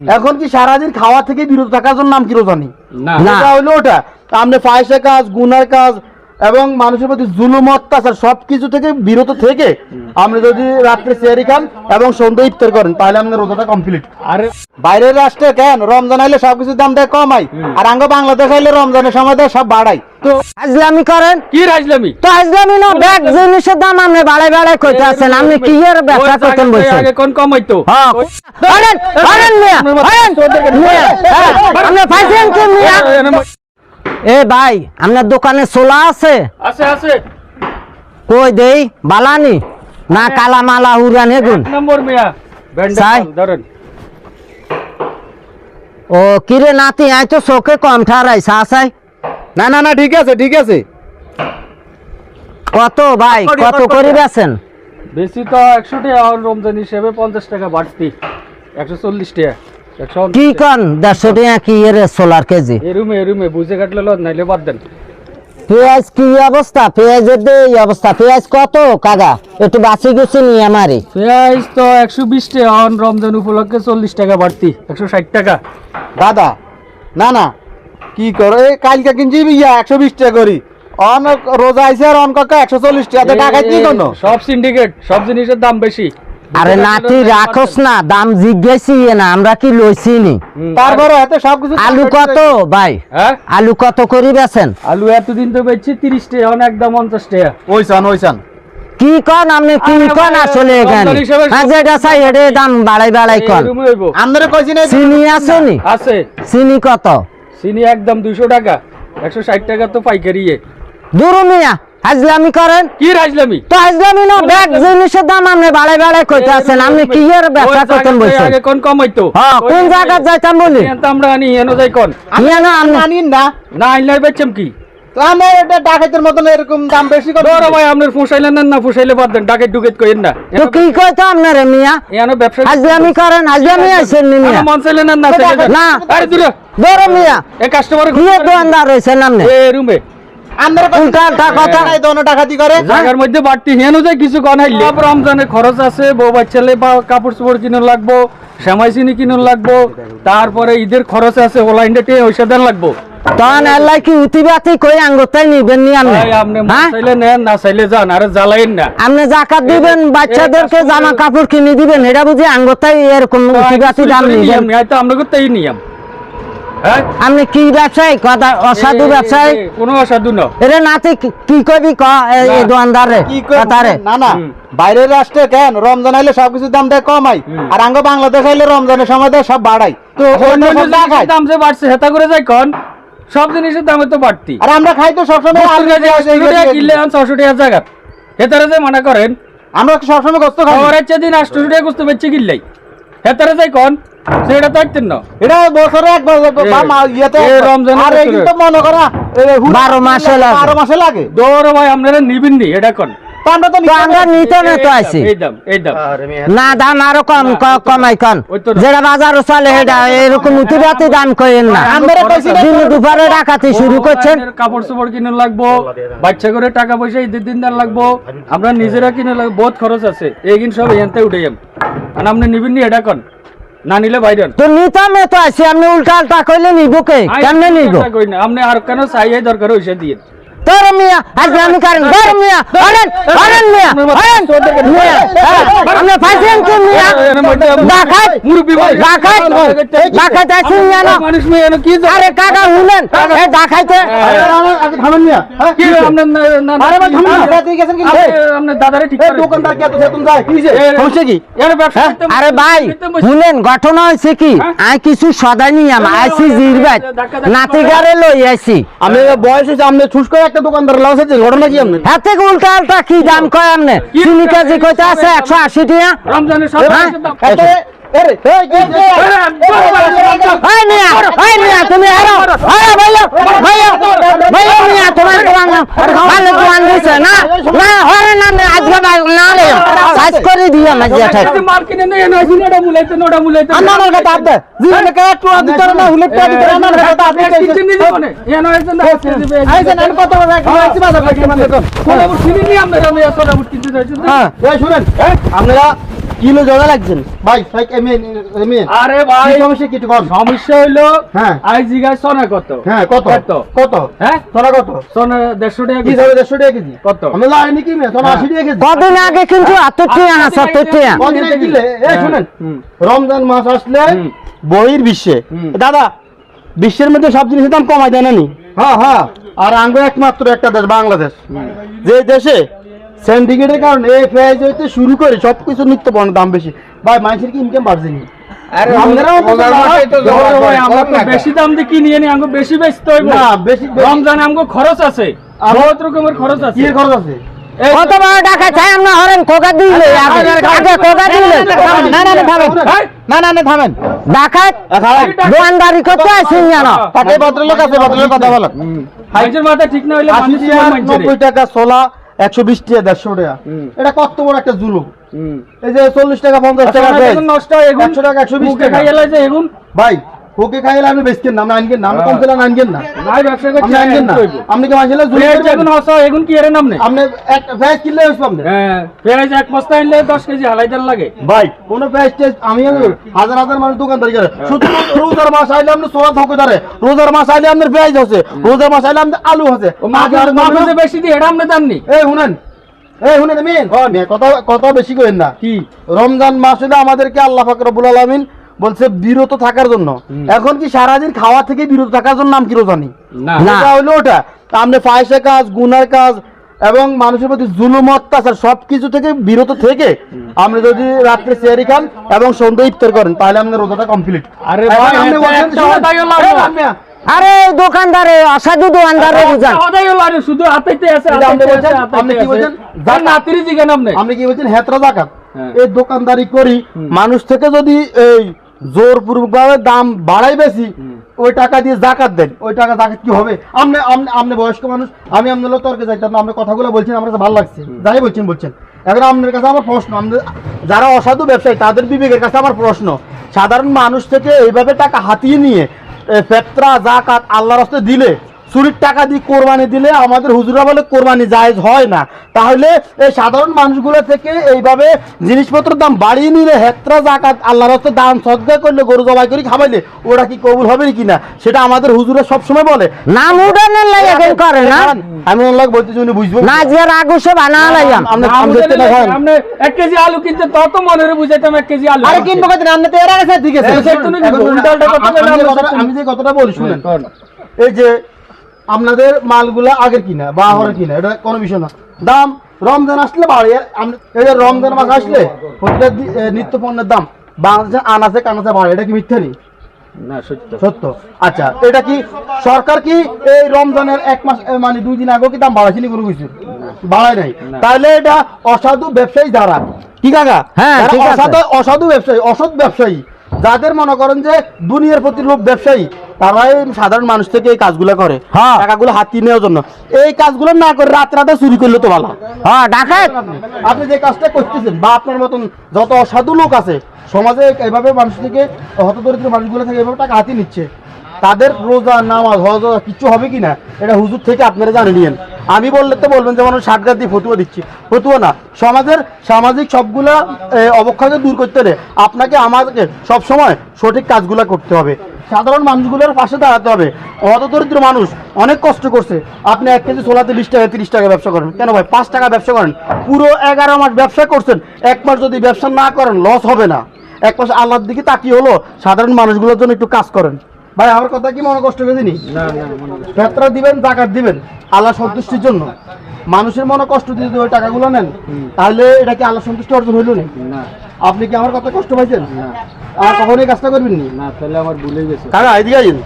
এখন কি সারাদিন খাওয়া থেকে বিরত থাকার জন্য নাম কি রোজা নেই না। এটা হইল ওটা। আপনি ফায়সা কাজ গুনার কাজ এবং মানুষের প্রতি জুলুম অত্যাচার সবকিছু থেকে বিরত থেকে আপনি যদি রাত্রে সেয়ারি খান এবং সন্ধ্যা ইফতার করেন তাহলে আপনার রোজাটা কমপ্লিট আরে বাইরের রাষ্ট্রে কেন রমজান আইলে সবকিছুর দাম দেয় কমাই আর আঙ্গ বাংলাদেশ আইলে রমজানের সময় দেয় সব বাড়াই তো আজলামি করেন কি রাজলামি তো আজলামি না ব্যাগ জিনিসের দাম আপনি বাড়াই বাড়াই কইতে আছেন আপনি কি এর ব্যবসা করতেন বলছেন আগে কোন কমাইতো হ্যাঁ আরেন আরেন মিয়া আরেন হ্যাঁ, আপনি ফাইছেন কি মিয়া এ ভাই আপনার দোকানে সোলা আছে? আছে আছে। কই দেই? বালানি? না কালা মালা উড়ান এক নম্বর মিয়া। ব্যান্ডেজ ধরেন। ও কিরে নাতি আই তো চোখে কম ঠারাই সাসাই না না না ঠিক আছে ঠিক আছে। কত ভাই কত করে বেছেন বেশি তো একশো টাকা আর রমজান হিসেবে পঞ্চাশ টাকা বাড়তি। একশো চল্লিশ টাকা। কি কন? দেড়শো টাকা কি এর সোলার কেজি? এরুমে এরুমে বুঝে কাটলে লদ নাইলে বাদ দেন। পেঁয়াজ কি অবস্থা? পেঁয়াজের দে এই অবস্থা। পেঁয়াজ কত কাগা একটু বাঁচি গুছি নিয়ে আমারই পেঁয়াজ তো একশো বিশ টাকা আর রমজান উপলক্ষে চল্লিশ টাকা বাড়তি একশো ষাট টাকা। দাদা না না। কি করো? এই কালকে কিনছি ইয়া একশো বিশ টাকা করি। অন রোজা আইসে আর অন কাকা একশো চল্লিশ টাকা। টাকা কি জন্য সব সিন্ডিকেট সব জিনিসের দাম বেশি। আরে নাতি রাখোস না দাম জিজ্ঞেসি না আমরা কি লইছি নি তারপরে হাতে সবকিছু আলু কত? ভাই হ্যাঁ? আলু কত করি বেছেন? আলু এতদিন তো বেচছি তিরিশ টাকা এখন একদম পঞ্চাশ টাকা। ওইসান ওইসান কি কন আপনি কি কন আসলে এখানে? সব- হ্যাঁ যেটা চাই এটা দাম বাড়াই বাড়াই কন এরুমে কইছি না চিনি আছে নি? আছে। চিনি কত? চিনি একদম দুইশো টাকা একশো ষাট টাকা তো পাইকারি দূর মিয়া হাজলামি করেন? কি রাজলামি তো হাজলামি না ব্যাগ জিনিসের দাম আপনি বাড়াই বাড়াই কইতে আছেন। আপনি কি এর ব্যবসা করতেন বলছেন? আগে কোন কমাইতো হ্যাঁ কোন জায়গা যাইতাম বলি? এখান আমরা আনি এনো যাই কোন? নিয়ে না আপনি আনিন না। না বেচম কি? তো আমরা এটা ডাকাতের মতন এরকম দাম বেশি করে ধরো ভাই আপনার ফুসাইলেন না না ফুসাইলে বাদ দেন ডাকে ডুকেট কইেন না। তো কি কইতো আপনারে মিয়া? এনো ব্যবসা হাজলামি করেন হাজলামি আইছেন নি মিয়া? মন চাইলেন না। আরে দূরে। মিয়া। এ কাস্টমার কি দোকানদার রয়েছেন আপনি। এ রুমে লাগবো তারপরে ঈদের খরচ আছে ওলা ওইসব লাগবো। তখন আল্লাহ কি উতিবাতি কই আঙ্গুতাই নিবেন নি আপনি? আপনি হ্যাঁ? চাইলে নেন না চাইলে যান আরে জ্বালাইন না। আপনি জাকাত দিবেন বাচ্চাদেরকে জামা কাপড় কিনে দিবেন এটা বুঝি আঙ্গুতাই এরকম উতিবাতি দাম নিবেন। তো নিয়ম। হ্যাঁ? আপনি কি ব্যবসায়ী? কথা অসাধু ব্যবসায়ী? কোনো অসাধু না। এরে নাতি কি- কবি ক? এই দোকানদারে কথারে। না না। বাইরের রাষ্ট্রে কেন? রমজান আইলে সবকিছুর দাম দেয় কমাই। আর আঙ্গ বাংলাদেশ আইলে রমজানের সময় দেয় সব বাড়াই। তো অন্য দাম যে বাড়ছে হেতা করে যাই কোন? সব জিনিসের দামে তো বাড়তি। আর আমরা খাই তো সবসময় কিনলে ছশো টাকা জায়গা। হেতারে যে মানা করেন আমরা সবসময় কষ্ট খাই। হচ্ছে দিন আটশো টাকা কুস্তে বেচে কিনলাই। হেতারে যাই কোন? সেটা তো একদিন না। এটা বছরে একবার ইয়েতে। আর কিন্তু মনে করা বারো মাসে লাগে। বারো মাসে লাগে। দৌড় ভাই আপনারা নিবেন নি এটা কোন? আমরা তো তো আমরা নিতে না তো এই আইছি। দাম, এই দাম। এই দাম না দাম আরও কম কমাই কন। ওই তো না। যেটা বাজার চলে সেটা এরকম উতিবাতি দাম কইেন না আমরা দিন দুপুরে ডাকাতি শুরু করছেন। কাপড় চোপড় কিনে লাগবো বাচ্চা করে টাকা পয়সা ঈদের দিন দেন লাগবো। আমরা নিজেরা কিনে লাগবো বহুত খরচ আছে। এইগিন সব এখানতে উঠে যাম আর আপনি নিবেন নি এটা কোন। না নিলে বাইরেন তো নিতাম তো আছি আপনি উল্টা উল্টা কইলে নিব কে? কেমনে নিব? আপনি আর কেন চাই দরকার হয়েছে দিয়ে। তোর মিয়া আজ আমি কারণ তোর মিয়া মিয়া হ্যাঁ, ফাইছেন কি মিয়া ডাকাত মুরব্বি ভাই ডাকাত ডাকাত আছে মিয়া না মানুষ মেয়ে কি আরে কাকা শুনেন ডাকাইতে থামেন মিয়া হ্যাঁ? কি আপনার না- না- আরে ভাই থামেন না- তুই গেছেন কি? আপনার দাদারে ঠিক করেন। দোকানদার কে তো তুমি যায় কি হইছে? কি এর ব্যবসা হ্যাঁ? আরে ভাই শুনেন ঘটনা হয়েছে কি আই কিছু সদাই আম আইসি জিরবাত নাতিগারে লই আইছি আমি বয়স আপনি ছুস করে একটা দোকানদার লস হয়েছে ঘটনা কি আপনি হাতে উল্টা উল্টা কি দাম কয় আমনে চিনি কেজি কইতে আছে একশো আশি টাকা রমজানের হ্যাঁ? তুমি মিয়া তোমার দোকান না না হরে না না আজকে ভাই না রে সাইজ করে দিও না মাল কিনে নিয়ে এই নোটা মুলাইতে, নোটা মুলাইতে। আমার আমার কথা আপনি জীবনে কে একটু তোর না হুলে কে দিতে আমার আপনি কিনছেন নিজে মনে? এনো হয়েছে না, কিনে দিবে, এই আইছেন আমি কত বড় একটা আইছি বাজার থেকে মানে কোন কিনে নি আমরা আমি সোনামুখ কিনতে যাইছি তো। হ্যাঁ। এই শুনেন। আপনারা কিলো জগা লাগছেন? ভাই ভাই এমিন এমিন আরে ভাই সমস্যা কি কম সমস্যা হইল হ্যাঁ। আই জিগায় সোনা কত? হ্যাঁ কত? কত? কত? হ্যাঁ? সোনা কত? সোনা দেড়শো টাকা কি। যাবে দেড়শো টাকা কেজি? কত? আমি লাইনি কি মেয়ে সোনা হ্যাঁ। আশি টাকা কেজি। কদিন আগে কিন্তু এত টিয়া না সত্তর টিয়া কদিন আগে কিনলে? এই হ্যাঁ, শুনেন। রমজান মাস আসলে। বহির বিশ্বে। দাদা বিশ্বের মধ্যে সব জিনিসের দাম কমাই দেয় না নি? হ্যাঁ হ্যাঁ। আর আঙ্গো একমাত্র একটা দেশ বাংলাদেশ। যে দেশে সিন্ডিকেটের কারণে এই পেঁয়াজ হইতে শুরু করে সবকিছু নিত্য পণ্যের দাম বেশি। ভাই মানুষের কি ইনকাম বাড়ছে নি বেশি দাম দিয়ে কিনি আনি আমাকে বেশি বেচতে হইব। না বেশি রমজানে আমাকে খরচ আছে। বহুত রকমের খরচ আছে। কি খরচ আছে? কত বড় টাকা চাই? আমরা হরেন কোকা দিলে আগে কোকা দিলে। না না না থামেন। না না না থামেন। ডাকাত দোয়ানদারি করতে আসেন জানো তাকে ভদ্রলোক আছে ভদ্রলোক কথা বলো মানুষের মাথা ঠিক না হইলে মানুষ টাকা ছোলা একশো বিশ টাকা দেড়শো টাকা। এটা কত বড় একটা জুলুম? হুম। এই যে চল্লিশ টাকা পঞ্চাশ টাকা নষ্ট হয় একশো টাকা একশো বিশ টাকা। ভাই ওকে খাইলে আমি বেচকেন না আমি আনকেন না আমি কম পেলে আনকেন না। ব্যবসা আপনি করছে আনকেন না। আপনি কি মাঝে পেঁয়াজ যখন হসা এগুন কি এর নাম নেই? আপনি এক কিনলে হয়েছিল আপনি হ্যাঁ পেঁয়াজ এক বস্তা আনলে দশ কেজি হালাই দেন লাগে। ভাই কোন পেঁয়াজ টেস্ট আমি হাজার হাজার মানুষ দোকানদারি করে। শুধু রোজার মাস আইলে আপনি সোয়া রোজার মাস আইলে আপনার পেঁয়াজ আছে রোজার মাস আইলে আপনার আলু আছে মাছ মানুষ- বেশি দিয়ে এটা আপনি জাননি? এই শুনেন এই শুনেন আমি কথা কথা বেশি করেন না। কি? রমজান মাস হলে আমাদেরকে আল্লাহ পাক রব্বুল আলামিন বলছে বিরত থাকার জন্য। এখন কি সারাদিন খাওয়া থেকে বিরত থাকার জন্য নাম কি রোজানি না। হলো ওটা। আপনি ফায়সা কাজ গুনার কাজ এবং মানুষের প্রতি জুলুম অত্যাচার সবকিছু থেকে বিরত থেকে আপনি যদি রাত্রে সেয়ারি খান এবং সন্ধ্যা ইফতার করেন তাহলে আপনার রোজাটা কমপ্লিট আরে। আরে দোকানদারে অসাধু দোকানদারে বুঝান। কথাই হলো আরে শুধু হাতেতে আছে আপনি আপনি কি। বলছেন? আপনি আপনি কি বলছেন? হেতরা জাকাত। হ্যাঁ। এই দোকানদারি করি মানুষ থেকে যদি এই জোরপূর্বক ভাবে দাম বাড়াই বেশি ওই টাকা দিয়ে জাকাত দেন। ওই টাকা জাকাত কি হবে? আপনি আপনি- আপনি বয়স্ক মানুষ আমি আপনার তর্কে যাইতাম না আপনি কথাগুলো বলছেন আমার কাছে ভালো লাগছে। যাই বলছেন বলছেন। এখন আপনার কাছে আমার প্রশ্ন আমাদের যারা অসাধু ব্যবসায়ী তাদের বিবেকের কাছে আমার প্রশ্ন। সাধারণ মানুষ থেকে এইভাবে টাকা হাতিয়ে নিয়ে ফেতরা জাকাত আল্লাহর রাস্তায় দিলে চুরির টাকা দিয়ে কোরবানি দিলে আমাদের হুজুরা বলে কোরবানি জায়েজ হয় না। তাহলে এই সাধারণ মানুষগুলো থেকে এইভাবে জিনিসপত্রের দাম বাড়িয়ে নিলে হেত্রা জাকাত আল্লাহর হস্তে দান সজ্জা করলে গরু জবাই করে খাওয়াইলে ওরা কি কবুল হবে কি না? সেটা আমাদের হুজুরা সবসময় বলে। নাম উঠানের লাগে কেন করে না? আমি ওনার বলতেছি উনি বুঝব না যে রাগুসে বানা লাইয়াম না, আপনি দেখতে না খান। আপনি এক কেজি আলু কিনতে তত মনে রে বুঝাইতাম এক কেজি আলু। আরে কিনবো কত রান্না তো এর আগে ঠিক আছে। সেটা নাকি উল্টা উল্টা কথা আমি- আমি যে কথাটা- সেটা- আমি যে কথাটা বলি শুনেন। এই যে আপনাদের মালগুলা আগের কিনা বা হরে কিনা এটা কোনো বিষয় না। দাম রমজান আসলে বাড়ে রমজান মাস আসলে প্রতিটা নিত্য পণ্যের দাম বাংলাদেশে আনাচে কানাচে বাড়ে এটা কি মিথ্যা নেই সত্য। সত্য। আচ্ছা এটা কি সরকার কি এই রমজানের এক মাস মানে দুই দিন আগে কি দাম বাড়ায়নি কোনো কিছু? বাড়ায় নাই। তাহলে এটা অসাধু ব্যবসায়ী যারা? কি কাকা? হ্যাঁ, ঠিক অসাধু অসাধু ব্যবসায়ী অসৎ ব্যবসায়ী। যাদের মনে করেন যে দুনিয়ার প্রতি লোভ ব্যবসায়ী তারাই সাধারণ মানুষ থেকে এই কাজগুলো করে। হ্যাঁ। টাকাগুলো হাতি নেওয়ার জন্য। এই কাজগুলো না করে রাত রাতে চুরি করলে তো ভালো। হ্যাঁ ডাকাত! আপনি যে কাজটা করতেছেন বা আপনার মতন যত অসাধু লোক আছে সমাজে এইভাবে মানুষ থেকে হতদরিদ্র মানুষগুলো থেকে এভাবে টাকা হাতি নিচ্ছে। তাদের রোজা, নামাজ, হজ কিছু হবে কি না, এটা হুজুর থেকে আপনারা জানে নিয়েন। আমি বললে তো বলবেন যেমন ষাটগার দিয়ে ফতুয়া দিচ্ছি। ফতুয়া না, সমাজের, সামাজিক সবগুলা অবক্ষয়কে দূর করতে হলে আপনাকে আমাদেরকে সবসময় সঠিক কাজগুলো করতে হবে। সাধারণ মানুষগুলোর পাশে দাঁড়াতে হবে। হতদরিদ্র মানুষ অনেক কষ্ট করছে। আপনি এক কেজি ছোলাতে বিশ টাকা, তিরিশ টাকা ব্যবসা করেন। কেন ভাই? পাঁচ টাকা ব্যবসা করেন। পুরো এগারো মাস ব্যবসা করছেন। এক মাস যদি ব্যবসা না করেন লস হবে না। এক মাস আল্লাহর দিকে তাকিয়ে হলো, সাধারণ মানুষগুলোর জন্য একটু কাজ করেন। ভাই আমার কথা কি মনে কষ্ট হয়েছে না না মনে করছি। ফেতরা দিবেন জাকাত দিবেন আল্লাহ সন্তুষ্টির জন্য মানুষের মনে কষ্ট দিয়ে ওই টাকাগুলো নেন তাহলে এটা কি আল্লাহ সন্তুষ্টি অর্জন হইল না আপনি কি আমার কথা কষ্ট পাইছেন আর কখনোই কাজটা করবেন না তাহলে আমার ভুলে গেছে কাকা এদিকে আইন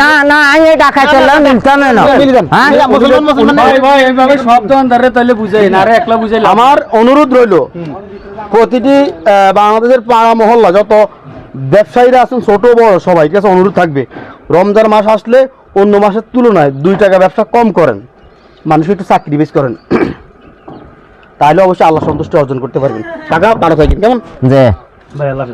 না না আমি ডাকাত চললাম মিলতাম না হ্যাঁ মুসলমান মুসলমান ভাই ভাই এইভাবে সব দোকানদারে তাহলে বুঝাই না আরে একলা বুঝাইলাম আমার অনুরোধ রইল প্রতিটি বাংলাদেশের পাড়া মহল্লা যত ব্যবসায়ীরা আছেন ছোট বড় সবাই ঠিক আছে? অনুরোধ থাকবে। রমজান মাস আসলে অন্য মাসের তুলনায় দুই টাকা ব্যবসা কম করেন। মানুষ একটু চাকরি বেশ করেন। তাহলে অবশ্যই আল্লাহ সন্তুষ্টি অর্জন করতে পারবেন। টাকা ভালো থাকবেন কেমন? ভাই আল্লাহ